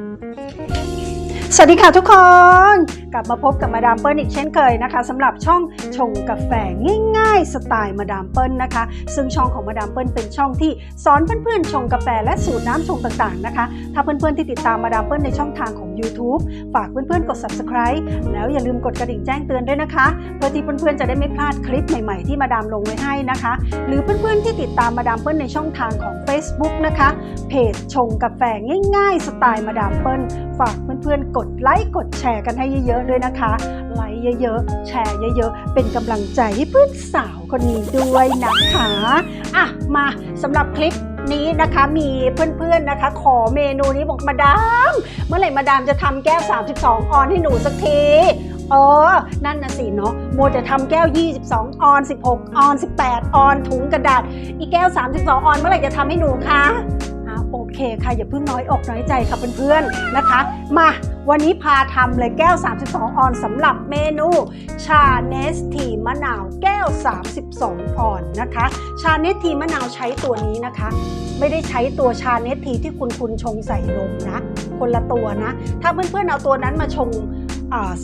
Thank you. สวัสดีค่ะทุกคน กลับมาพบกับมาดามเปิ้ลอีกเช่นเคยนะคะสำหรับช่องชงกาแฟง่ายๆ สไตล์มาดามเปิ้ลนะคะ ซึ่งช่องของมาดามเปิ้ลเป็นช่องที่สอนเพื่อนๆชงกาแฟและสูตรน้ำชงต่างๆนะคะ ถ้าเพื่อนๆที่ติดตามมาดามเปิ้ลในช่องทางของ YouTube ฝากเพื่อนๆกด subscribe แล้วอย่าลืมกดกระดิ่งแจ้งเตือนด้วยนะคะ เพื่อที่เพื่อนๆจะได้ไม่พลาดคลิปใหม่ๆที่มาดามลงไว้ให้นะคะ หรือเพื่อนๆที่ติดตามมาดามเปิ้ลในช่องทางของ Facebook นะคะเพจชงกาแฟง่ายๆ สไตล์มาดามเปิ้ลฝากเพื่อนๆกดไลค์กดแชร์กันให้เยอะๆด้วยนะคะ ไลค์เยอะๆ แชร์เยอะๆ เป็นกำลังใจให้เพื่อนสาวคนนี้ด้วยนะคะอะมาสำหรับคลิปนี้นะคะมีเพื่อนๆนะคะ ขอเมนูนี้บอกมาดาม เมื่อไหร่มาดามจะทำแก้ว 32 ออนให้หนูสักทีเออ นั่นนะสิเนาะ โมจะทำแก้ว 22 ออน 16 ออน 18 ออน ถุงกระดาษ อีกแก้ว 32 ออน เมื่อไหร่จะทำให้หนูคะอ่าโอเคค่ะ อย่าเพิ่งน้อยอกน้อยใจค่ะเพื่อนๆนะคะ มา วันนี้พาทำเลยแก้ว 32 ออนสำหรับเมนูชาเนสทีมะนาวแก้ว 32 ออนนะคะ ชาเนสทีมะนาวใช้ตัวนี้นะคะ ไม่ได้ใช้ตัวชาเนสทีที่คุณคุณชงใส่นมนะ คนละตัวนะ ถ้าเพื่อนๆเอาตัวนั้นมาชง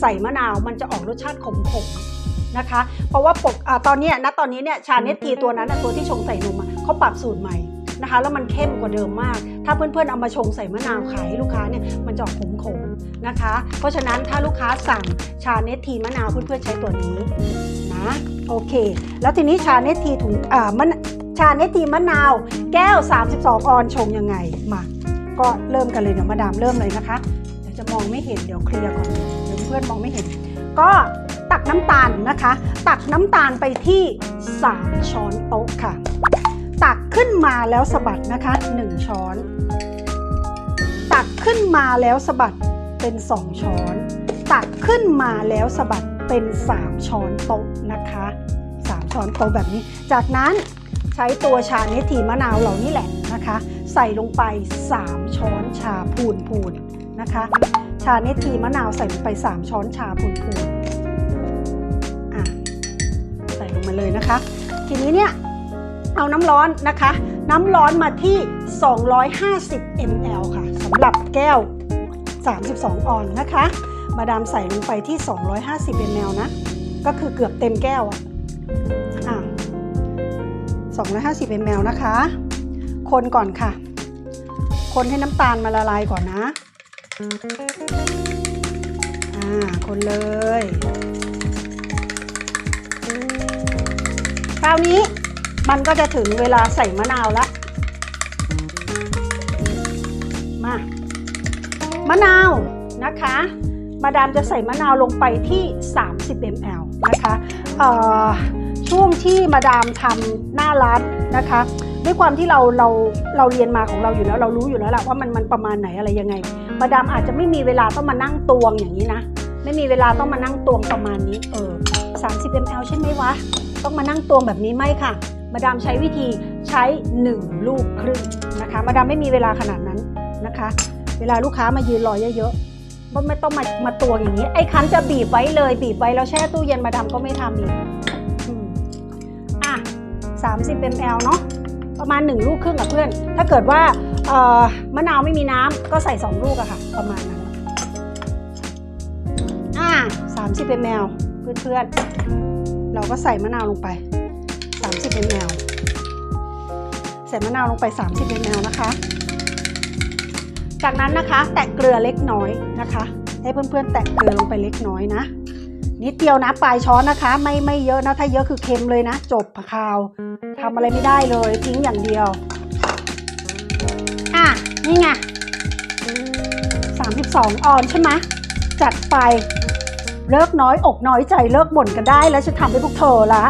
ใส่มะนาวมันจะออกรสชาติขมๆนะคะเพราะว่าปกอตอนนี้ยณตอนนี้เนี่ยชาเนสทีตัวนั้นนะตัวที่ชงใส่นมเขาปรับสูตรใหม่ นะคะ แล้วมันเข้มกว่าเดิมมาก ถ้าเพื่อนๆเอามาชงใส่มะนาวขายให้ลูกค้าเนี่ยมันจะออกขมนะคะ เพราะฉะนั้นถ้าลูกค้าสั่งชาเนสทีมะนาวเพื่อนๆใช้ตัวนี้นะโอเค แล้วทีนี้ชาเนสทีถุงอ่ามะชาเนสทีมะนาวแก้ว 32 ออนชงยังไงมาก็เริ่มกันเลยเดี๋ยวมาดามเริ่มเลยนะคะเดี๋ยวจะมองไม่เห็นเดี๋ยวเคลียร์ก่อนเดี๋ยวเพื่อนมองไม่เห็น ก็ตักน้ำตาลนะคะ ตักน้ำตาลไปที่ 3 ช้อนโต๊ะค่ะ ตักขึ้นมาแล้วสะบัดนะคะ 1 ช้อน ตักขึ้นมาแล้วสะบัดเป็น 2 ช้อน ตักขึ้นมาแล้วสะบัดเป็น 3 ช้อนโต๊ะนะคะ 3 ช้อนโต๊ะแบบนี้ จากนั้นใช้ตัวชาเนทีมะนาวเหล่านี้แหละนะคะ ใส่ลงไป 3 ช้อนชาพูนพูนนะคะ ชาเนทีมะนาวใส่ลงไป 3 ช้อนชาพูนพูนใส่ลงมาเลยนะคะ ทีนี้เนี่ย เอาน้ำร้อนนะคะ น้ำร้อนมาที่ 250 ml ค่ะสำหรับแก้ว 32 ออนนะคะ มาดามใส่ลงไปที่ 250 ml นะ ก็คือเกือบเต็มแก้วอะอะ250 ml นะคะ คนก่อนค่ะ คนให้น้ำตาลมาละลายก่อนนะ อ่า คนเลย คราวนี้ มันก็จะถึงเวลาใส่มะนาวละ มามะนาวนะคะ มาดามจะใส่มะนาวลงไปที่ 30 ml นะคะเออช่วงที่มาดามทำหน้าร้านนะคะด้วยความที่เราเราเราเรียนมาของเราอยู่แล้ว เรารู้อยู่แล้วแหละว่ามันมันประมาณไหนอะไรยังไง มาดามอาจจะไม่มีเวลาต้องมานั่งตวงอย่างนี้นะ ไม่มีเวลาต้องมานั่งตวงประมาณนี้ เออ30 ml ใช่ไหมวะ ต้องมานั่งตวงแบบนี้ไม่ค่ะ มาดามใช้วิธีใช้ 1 ลูกครึ่งนะคะ มาดามไม่มีเวลาขนาดนั้นนะคะ เวลาลูกค้ามายืนรอเยอะๆก็ไม่ต้องมามาตวงอย่างนี้ ไอ้คันจะบีบไว้เลย บีบไว้แล้วแช่ตู้เย็นมาดามก็ไม่ทำอีกอะ30 ml เนาะประมาณ 1 ลูกครึ่งกับเพื่อน ถ้าเกิดว่าเอ่อมะนาวไม่มีน้ำก็ใส่ 2 ลูกอะค่ะ ประมาณนั้นอ่า30 ml เพื่อนๆ เราก็ใส่มะนาวลงไป 30 ml ใส่มะนาวลงไป 30 ml นะคะ จากนั้นนะคะแตะเกลือเล็กน้อยนะคะ ให้เพื่อนๆ แตะเกลือลงไปเล็กน้อยนะ นิดเดียวนะปลายช้อนนะคะ ไม่ไม่เยอะนะถ้าเยอะคือเค็มเลยนะ จบข่าวทำอะไรไม่ได้เลยทิ้งอย่างเดียวอะนี่ไง32 ออนใช่ไหมจัดไปเลิกน้อยอกน้อยใจเลิกบ่นกันได้แล้วจะทำให้พวกเธอละ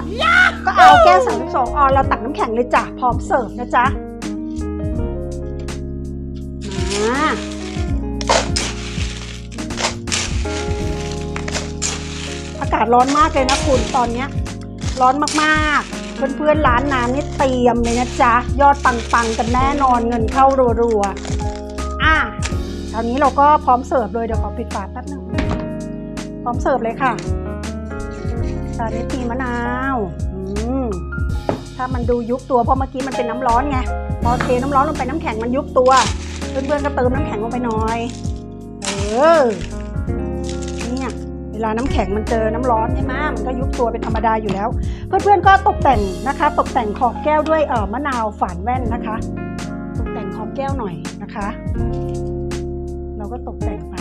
ก็เอาแก้ว32ออนเราตักน้ำแข็งเลยจ้ะพร้อมเสิร์ฟนะจ๊ะมาอากาศร้อนมากเลยนะคุณตอนเนี้ย ร้อนมากๆ เพื่อนๆร้านน้ำนี่เตรียมเลยนะจ๊ะ ยอดปังๆกันแน่นอนเงินเข้ารัวๆอะตอนนี้เราก็พร้อมเสิร์ฟเลยเดี๋ยวขอปิดฝาแป๊บนึงพร้อมเสิร์ฟเลยค่ะชาเนตีมะนาว ถ้ามันดูยุบตัวเพราะเมื่อกี้มันเป็นน้ำร้อนไงพอเทน้ำร้อนลงไปน้ำแข็งมันยุบตัวเพื่อนๆก็เติมน้ำแข็งลงไปหน่อยเอเนี่ยเวลาน้ำแข็งมันเจอน้ำร้อนใช่ไหมมันก็ยุบตัวเป็นธรรมดาอยู่แล้ว เพื่อนๆก็ตกแต่งนะคะ ตกแต่งขอบแก้วด้วยเอ่อมะนาวฝานแว่นนะคะ ตกแต่งขอบแก้วหน่อยนะคะ เราก็ตกแต่งไป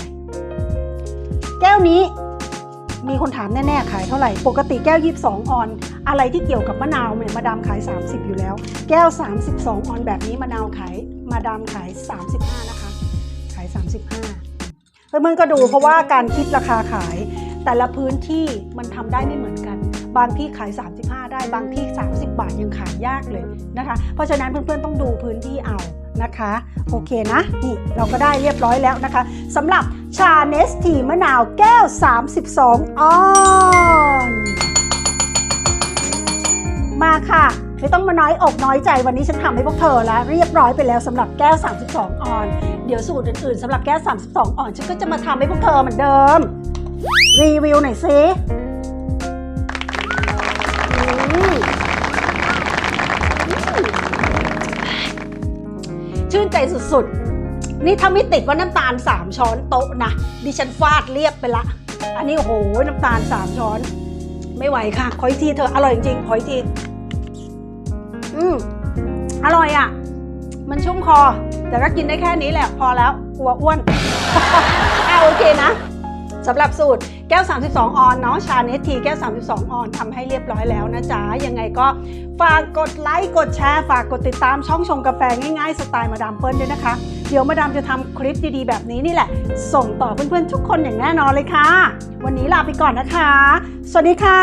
แก้วนี้มีคนถามแน่ๆขายเท่าไหร่ ปกติแก้ว 22 ออน อะไรที่เกี่ยวกับมะนาวเนี่ยมาดามขาย 30 อยู่แล้ว แก้ว 32 ออนแบบนี้มะนาวขายมาดามขาย 35 นะคะ ขาย 35เพื่อนๆก็ดูเพราะว่าการคิดราคาขายแต่ละพื้นที่มันทำได้ไม่เหมือนกัน บางที่ขาย 35 ได้ บางที่ 30 บาทยังขายยากเลยนะคะ เพราะฉะนั้นเพื่อนๆต้องดูพื้นที่เอานะคะ โอเคนะ นี่เราก็ได้เรียบร้อยแล้วนะคะสำหรับชาเนสทีมะนาวแก้ว 32 ออน ไม่ต้องมาน้อยอกน้อยใจวันนี้ฉันทำให้พวกเธอแล้ว เรียบร้อยไปแล้วสำหรับแก้ว 32 ออน เดี๋ยวสูตรอื่นๆสำหรับแก้ว 32 ออน ฉันก็จะมาทำให้พวกเธอเหมือนเดิม รีวิวหน่อยสิชื่นใจสุดๆ นี่ถ้าไม่ติดว่าน้ำตาล 3 ช้อนโต๊ะนะ ดิฉันฟาดเรียบไปละ อันนี้โอ้โหน้ำตาล 3 ช้อน ไม่ไหวค่ะ ขออีกทีเธออร่อยจริงๆขออีกที มอร่อยอะ มันชุ่มคอ แต่ก็กินได้แค่นี้แหละพอแล้วกลัวอ้วนอะโอเคนะสำหรับสูตรแก้ว 32 ออนเนาะชาเนทีแก้ว 32 ออนทำให้เรียบร้อยแล้วนะจ๊ะ ยังไงก็ฝากกดไลค์กดแชร์ ฝากกดติดตามช่องชงกาแฟง่ายๆ สไตล์มาดามเปิ้ลด้วยนะคะ เดี๋ยวมาดามจะทำคลิปดีๆ แบบนี้นี่แหละ ส่งต่อเพื่อนๆ ทุกคนอย่างแน่นอนเลยค่ะ วันนี้ลาไปก่อนนะคะ สวัสดีค่ะ